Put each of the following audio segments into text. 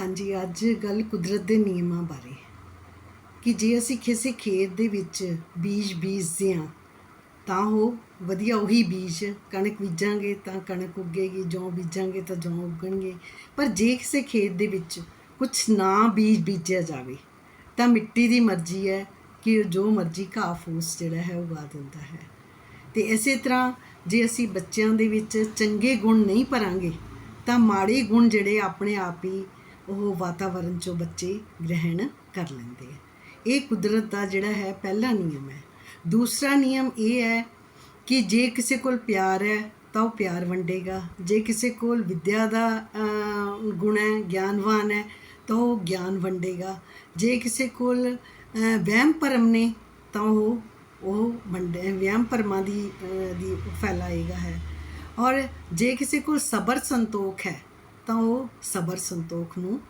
ਹਾਂਜੀ, ਅੱਜ ਗੱਲ ਕੁਦਰਤ ਦੇ ਨਿਯਮਾਂ ਬਾਰੇ। ਕਿ ਜੇ ਅਸੀਂ ਕਿਸੇ ਖੇਤ ਦੇ ਵਿੱਚ ਬੀਜ ਬੀਜਦੇ ਹਾਂ ਤਾਂ ਉਹ ਵਧੀਆ ਉਹੀ ਬੀਜ ਕਣਕ ਬੀਜਾਂਗੇ, ਤਾਂ ਕਣਕ ਉੱਗੇਗੀ, ਜੌਂ ਬੀਜਾਂਗੇ, ਤਾਂ ਜੌਂ ਉੱਗਣਗੇ। ਪਰ ਜੇ ਕਿਸੇ ਖੇਤ ਦੇ ਵਿੱਚ ਕੁਝ ਨਾ ਬੀਜ ਬੀਜਿਆ ਜਾਵੇ, ਤਾਂ ਮਿੱਟੀ ਦੀ ਮਰਜ਼ੀ ਹੈ ਕਿ ਜੋ ਮਰਜ਼ੀ ਘਾਹ ਫੂਸ ਜਿਹੜਾ ਹੈ ਉਗਾ ਦਿੰਦਾ ਹੈ। ਤੇ ਇਸੇ ਤਰ੍ਹਾਂ ਜੇ ਅਸੀਂ ਬੱਚਿਆਂ ਦੇ ਵਿੱਚ ਚੰਗੇ ਗੁਣ ਨਹੀਂ ਭਰਾਂਗੇ, ਤਾਂ ਮਾੜੇ ਗੁਣ ਜਿਹੜੇ ਆਪਣੇ ਆਪ ਹੀ ਉਹ ਵਾਤਾਵਰਣ ਚੋਂ ਬੱਚੇ ਗ੍ਰਹਿਣ ਕਰ ਲੈਂਦੇ ਆ। ਇਹ ਕੁਦਰਤ ਦਾ ਜਿਹੜਾ ਹੈ ਪਹਿਲਾ ਨਿਯਮ ਹੈ। ਦੂਸਰਾ ਨਿਯਮ ਇਹ ਹੈ ਕਿ ਜੇ ਕਿਸੇ ਕੋਲ ਪਿਆਰ ਹੈ ਤਾਂ ਉਹ ਪਿਆਰ ਵੰਡੇਗਾ। ਜੇ ਕਿਸੇ ਕੋਲ ਵਿਦਿਆ ਦਾ ਗੁਣ ਹੈ, ਗਿਆਨਵਾਨ ਹੈ ਤਾਂ ਉਹ ਗਿਆਨ ਵੰਡੇਗਾ। ਜੇ ਕਿਸੇ ਕੋਲ ਵਹਿਮ ਭਰਮ ਨੇ ਤਾਂ ਉਹ ਉਹ ਵੰਡੇ, ਵਹਿਮ ਭਰਮਾਂ ਦੀ ਦੀ ਫੈਲਾਏਗਾ ਹੈ। ਔਰ ਜੇ ਕਿਸੇ ਕੋਲ ਸਬਰ ਸੰਤੋਖ ਹੈ ਤਾਂ ਉਹ ਸਬਰ ਸੰਤੋਖ ਨੂੰ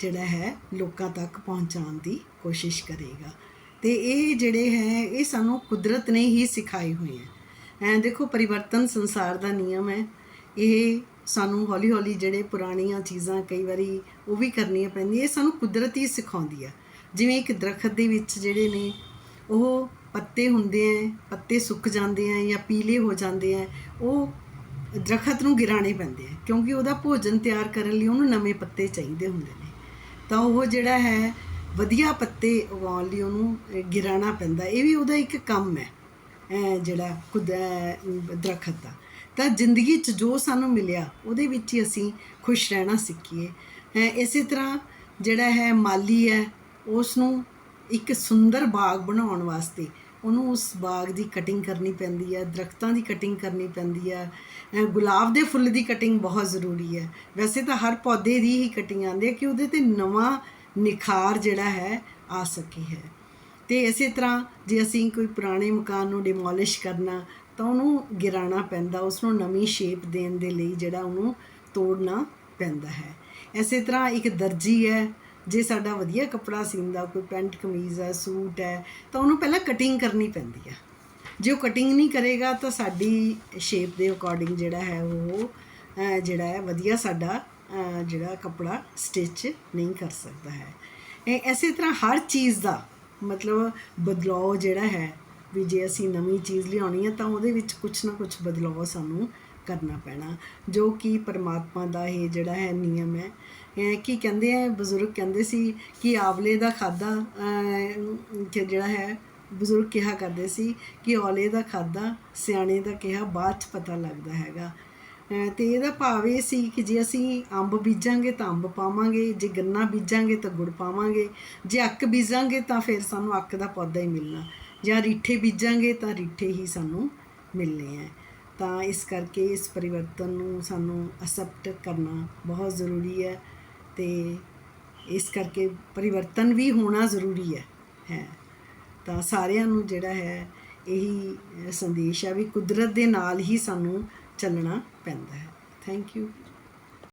ਜਿਹੜਾ ਹੈ ਲੋਕਾਂ ਤੱਕ ਪਹੁੰਚਾਉਣ ਦੀ ਕੋਸ਼ਿਸ਼ ਕਰੇਗਾ। ਤੇ ਇਹ ਜਿਹੜੇ ਹੈ, ਇਹ ਸਾਨੂੰ ਕੁਦਰਤ ਨੇ ਹੀ ਸਿਖਾਏ ਹੋਏ ਹੈ। ਐ ਦੇਖੋ, ਪਰਿਵਰਤਨ ਸੰਸਾਰ ਦਾ ਨਿਯਮ ਹੈ। ਇਹ ਸਾਨੂੰ ਹੌਲੀ ਹੌਲੀ ਜਿਹੜੇ ਪੁਰਾਣੀਆਂ ਚੀਜ਼ਾਂ ਕਈ ਵਾਰੀ ਉਹ ਵੀ ਕਰਨੀਆਂ ਪੈਂਦੀਆਂ, ਇਹ ਸਾਨੂੰ ਕੁਦਰਤ ਹੀ ਸਿਖਾਉਂਦੀ ਆ। ਜਿਵੇਂ ਇੱਕ ਦਰਖਤ ਦੇ ਵਿੱਚ ਜਿਹੜੇ ਨੇ, ਉਹ ਪੱਤੇ ਹੁੰਦੇ ਆ ਪੱਤੇ ਸੁੱਕ ਜਾਂਦੇ ਆ ਜਾਂ ਪੀਲੇ ਹੋ ਜਾਂਦੇ ਆ ਉਹ ਦਰਖਤ ਨੂੰ ਗਿਰਾਣੇ ਪੈਂਦੇ ਆ ਕਿਉਂਕਿ ਉਹਦਾ ਭੋਜਨ ਤਿਆਰ ਕਰਨ ਲਈ ਉਹਨੂੰ ਨਵੇਂ ਪੱਤੇ ਚਾਹੀਦੇ ਹੁੰਦੇ ਨੇ। ਤਾਂ ਉਹ ਜਿਹੜਾ ਹੈ ਵਧੀਆ ਪੱਤੇ ਉਗਾਉਣ ਲਈ ਉਹਨੂੰ ਅਹ, ਗਿਰਾਣਾ ਪੈਂਦਾ। ਇਹ ਵੀ ਉਹਦਾ ਇੱਕ ਕੰਮ ਹੈ ਜਿਹੜਾ ਖੁਦ ਅਹ, ਦਰਖਤ ਦਾ। ਤਾਂ ਜ਼ਿੰਦਗੀ 'ਚ ਜੋ ਸਾਨੂੰ ਮਿਲਿਆ ਉਹਦੇ ਵਿੱਚ ਹੀ ਅਸੀਂ ਖੁਸ਼ ਰਹਿਣਾ ਸਿੱਖੀਏ। ਅਹ, ਇਸੇ ਤਰ੍ਹਾਂ ਜਿਹੜਾ ਹੈ ਮਾਲੀ ਹੈ ਉਸ ਨੂੰ ਇੱਕ ਸੁੰਦਰ ਬਾਗ ਬਣਾਉਣ ਵਾਸਤੇ ਉਹਨੂੰ ਉਸ ਬਾਗ ਦੀ ਕਟਿੰਗ ਕਰਨੀ ਪੈਂਦੀ ਹੈ ਦਰਖਤਾਂ ਦੀ ਕਟਿੰਗ ਕਰਨੀ ਪੈਂਦੀ ਹੈ ਗੁਲਾਬ ਦੇ ਫੁੱਲ ਦੀ ਕਟਿੰਗ ਬਹੁਤ ਜ਼ਰੂਰੀ ਹੈ ਵੈਸੇ ਤਾਂ ਹਰ ਪੌਦੇ ਦੀ ਹੀ ਕਟਿੰਗ ਆਉਂਦੀ ਹੈ ਕਿ ਉਹਦੇ ਤੇ ਨਵਾਂ ਨਿਖਾਰ ਜਿਹੜਾ ਹੈ ਆ ਸਕੇ ਹੈ। ਤੇ ਇਸੇ ਤਰ੍ਹਾਂ ਜੇ ਅਸੀਂ ਕੋਈ ਪੁਰਾਣੇ ਮਕਾਨ ਨੂੰ ਡਿਮੋਲਿਸ਼ ਕਰਨਾ, ਤਾਂ ਉਹਨੂੰ ਗਿਰਾਣਾ ਪੈਂਦਾ ਉਸ ਨੂੰ ਨਵੀਂ ਸ਼ੇਪ ਦੇਣ ਦੇ ਲਈ ਜਿਹੜਾ ਉਹਨੂੰ ਤੋੜਨਾ ਪੈਂਦਾ ਹੈ। ਇਸੇ ਤਰ੍ਹਾਂ ਇੱਕ ਦਰਜੀ ਹੈ ਜੇ ਸਾਡਾ ਵਧੀਆ ਕੱਪੜਾ ਸੀਂਦਾ ਕੋਈ ਪੈਂਟ ਕਮੀਜ਼ ਹੈ, ਸੂਟ ਹੈ, ਤਾਂ ਉਹਨੂੰ ਪਹਿਲਾਂ ਕਟਿੰਗ ਕਰਨੀ ਪੈਂਦੀ ਹੈ ਜੇ ਉਹ ਕਟਿੰਗ ਨਹੀਂ ਕਰੇਗਾ ਤਾਂ ਸਾਡੀ ਸ਼ੇਪ ਦੇ ਅਕੋਰਡਿੰਗ ਜਿਹੜਾ ਹੈ ਉਹ ਜਿਹੜਾ ਹੈ, ਵਧੀਆ ਸਾਡਾ ਜਿਹੜਾ ਕੱਪੜਾ ਸਟਿਚ ਨਹੀਂ ਕਰ ਸਕਦਾ ਹੈ। ਇਹ ਐਸੇ ਤਰ੍ਹਾਂ ਹਰ ਚੀਜ਼ ਦਾ ਮਤਲਬ ਬਦਲਾਅ ਜਿਹੜਾ ਹੈ, ਵੀ ਜੇ ਅਸੀਂ ਨਵੀਂ ਚੀਜ਼ ਲਿਆਉਣੀ ਹੈ ਤਾਂ ਉਹਦੇ ਵਿੱਚ ਕੁਝ ਨਾ ਕੁਝ ਬਦਲਾਅ ਸਾਨੂੰ ਕਰਨਾ ਪੈਣਾ, ਜੋ ਕਿ ਪਰਮਾਤਮਾ ਦਾ ਇਹ ਜਿਹੜਾ ਹੈ ਨਿਯਮ ਹੈ। ਕੀ ਕਹਿੰਦੇ ਆ, ਬਜ਼ੁਰਗ ਕਹਿੰਦੇ ਸੀ ਕਿ ਆਵਲੇ ਦਾ ਖਾਦਾ ਜਿਹੜਾ ਹੈ, ਬਜ਼ੁਰਗ ਕਿਹਾ ਕਰਦੇ ਸੀ ਕਿ ਔਲੇ ਦਾ ਖਾਦਾ ਸਿਆਣੇ ਦਾ ਕਿਹਾ ਬਾਅਦ ਚ ਪਤਾ ਲੱਗਦਾ ਹੈਗਾ। ਅਹ ਤੇ ਇਹਦਾ ਭਾਵ ਇਹ ਸੀ ਕਿ ਜੇ ਅਸੀਂ ਅੰਬ ਬੀਜਾਂਗੇ ਤਾਂ ਅੰਬ ਪਾਵਾਂਗੇ, ਜੇ ਗੰਨਾ ਬੀਜਾਂਗੇ ਤਾਂ ਗੁੜ ਪਾਵਾਂਗੇ, ਜੇ ਅੱਕ ਬੀਜਾਂਗੇ ਤਾਂ ਫਿਰ ਸਾਨੂੰ ਅੱਕ ਦਾ ਪੌਦਾ ਹੀ ਮਿਲਣਾ। ਜਾਂ ਰੀਠੇ ਬੀਜਾਂਗੇ ਤਾਂ ਰੀਠੇ ਹੀ ਸਾਨੂੰ ਮਿਲਨੇ ਆ ਤਾਂ ਇਸ ਕਰਕੇ ਇਸ ਪਰਿਵਰਤਨ ਨੂੰ ਸਾਨੂੰ ਅਸੈਪਟ ਕਰਨਾ ਬਹੁਤ ਜ਼ਰੂਰੀ ਹੈ ਤੇ ਇਸ ਕਰਕੇ ਪਰਿਵਰਤਨ ਵੀ ਹੋਣਾ ਜ਼ਰੂਰੀ ਹੈ ਹੈ। ਤਾਂ ਸਾਰਿਆਂ ਨੂੰ ਜਿਹੜਾ ਹੈ, ਇਹੀ ਸੰਦੇਸ਼ ਹੈ ਵੀ ਕੁਦਰਤ ਦੇ ਨਾਲ ਹੀ ਸਾਨੂੰ ਚੱਲਣਾ ਪੈਂਦਾ ਹੈ। Thank you